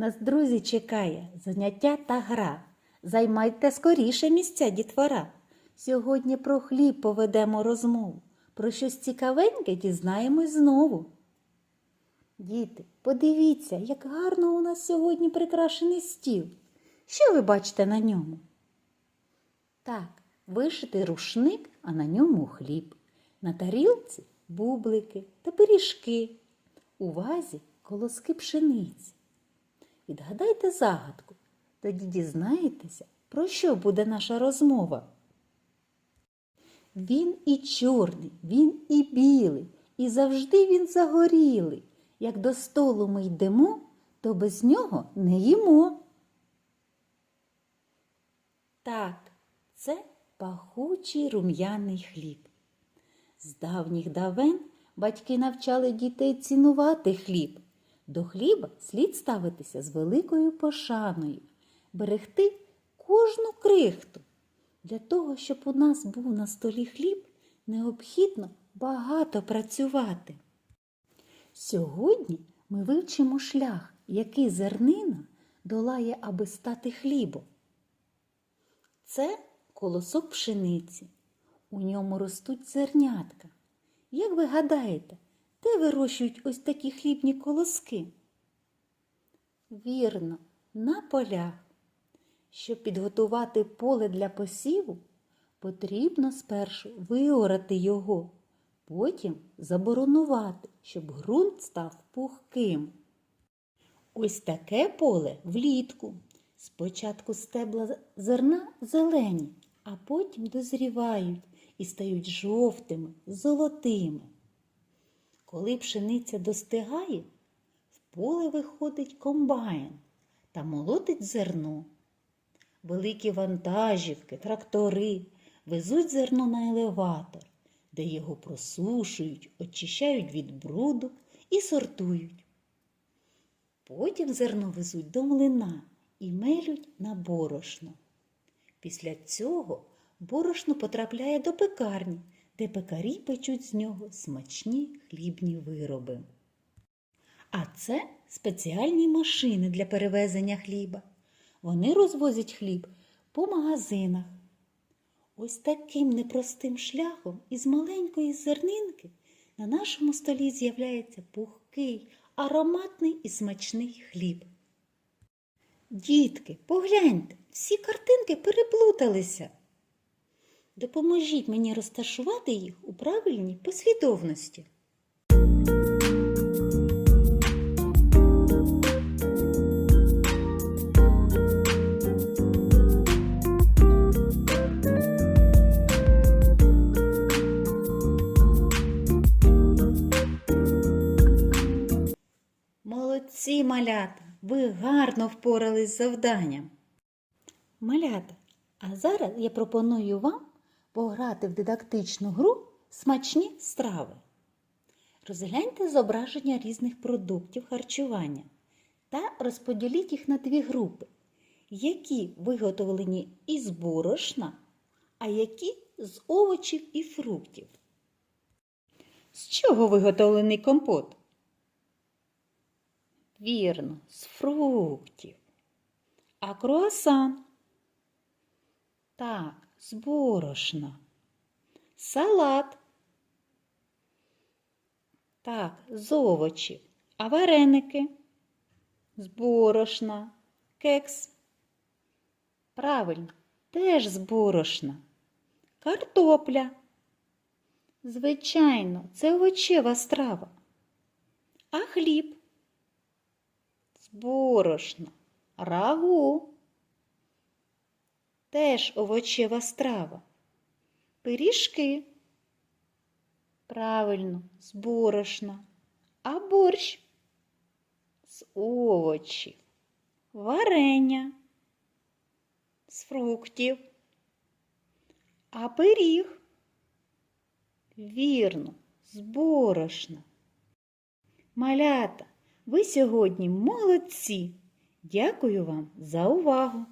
Нас, друзі, чекає заняття та гра. Займайте скоріше місця, дітвора. Сьогодні про хліб поведемо розмову. Про щось цікавеньке дізнаємось знову. Діти, подивіться, як гарно у нас сьогодні прикрашений стіл. Що ви бачите на ньому? Так, вишитий рушник, а на ньому хліб. На тарілці бублики та пиріжки. У вазі колоски пшениці. Відгадайте загадку, тоді дізнаєтеся, про що буде наша розмова. Він і чорний, він і білий, і завжди він загорілий. Як до столу ми йдемо, то без нього не їмо. Так, це пахучий рум'яний хліб. З давніх давен батьки навчали дітей цінувати хліб. До хліба слід ставитися з великою пошаною, берегти кожну крихту. Для того, щоб у нас був на столі хліб, необхідно багато працювати. Сьогодні ми вивчимо шлях, який зернина долає, аби стати хлібом. Це колосок пшениці. У ньому ростуть зернятка. Як ви гадаєте, де вирощують ось такі хлібні колоски? Вірно, на полях. Щоб підготувати поле для посіву, потрібно спершу виорати його, потім заборонувати, щоб ґрунт став пухким. Ось таке поле влітку. Спочатку стебла зерна зелені, а потім дозрівають і стають жовтими, золотими. Коли пшениця достигає, в поле виходить комбайн та молотить зерно. Великі вантажівки, трактори везуть зерно на елеватор, де його просушують, очищають від бруду і сортують. Потім зерно везуть до млина і мелють на борошно. Після цього борошно потрапляє до пекарні, де пекарі печуть з нього смачні хлібні вироби. А це спеціальні машини для перевезення хліба. Вони розвозять хліб по магазинах. Ось таким непростим шляхом із маленької зернинки на нашому столі з'являється пухкий, ароматний і смачний хліб. Дітки, погляньте, всі картинки переплуталися. Допоможіть мені розташувати їх у правильній послідовності. Молодці, малята, ви гарно впорались з завданням. Малята, а зараз я пропоную вам пограти в дидактичну гру смачні страви. Розгляньте зображення різних продуктів харчування та розподіліть їх на дві групи, які виготовлені із борошна, а які з овочів і фруктів. З чого виготовлений компот? Вірно, з фруктів. А круасан? Так, з борошна. Салат. Так, з овочів. А вареники? З борошна. Кекс. Правильно, теж з борошна. Картопля. Звичайно, це овочева страва. А хліб? З борошна. Рагу. Теж овочева страва. Пиріжки. Правильно, з борошна. А борщ з овочів. Варення з фруктів. А пиріг. Вірно, з борошна. Малята, ви сьогодні молодці. Дякую вам за увагу!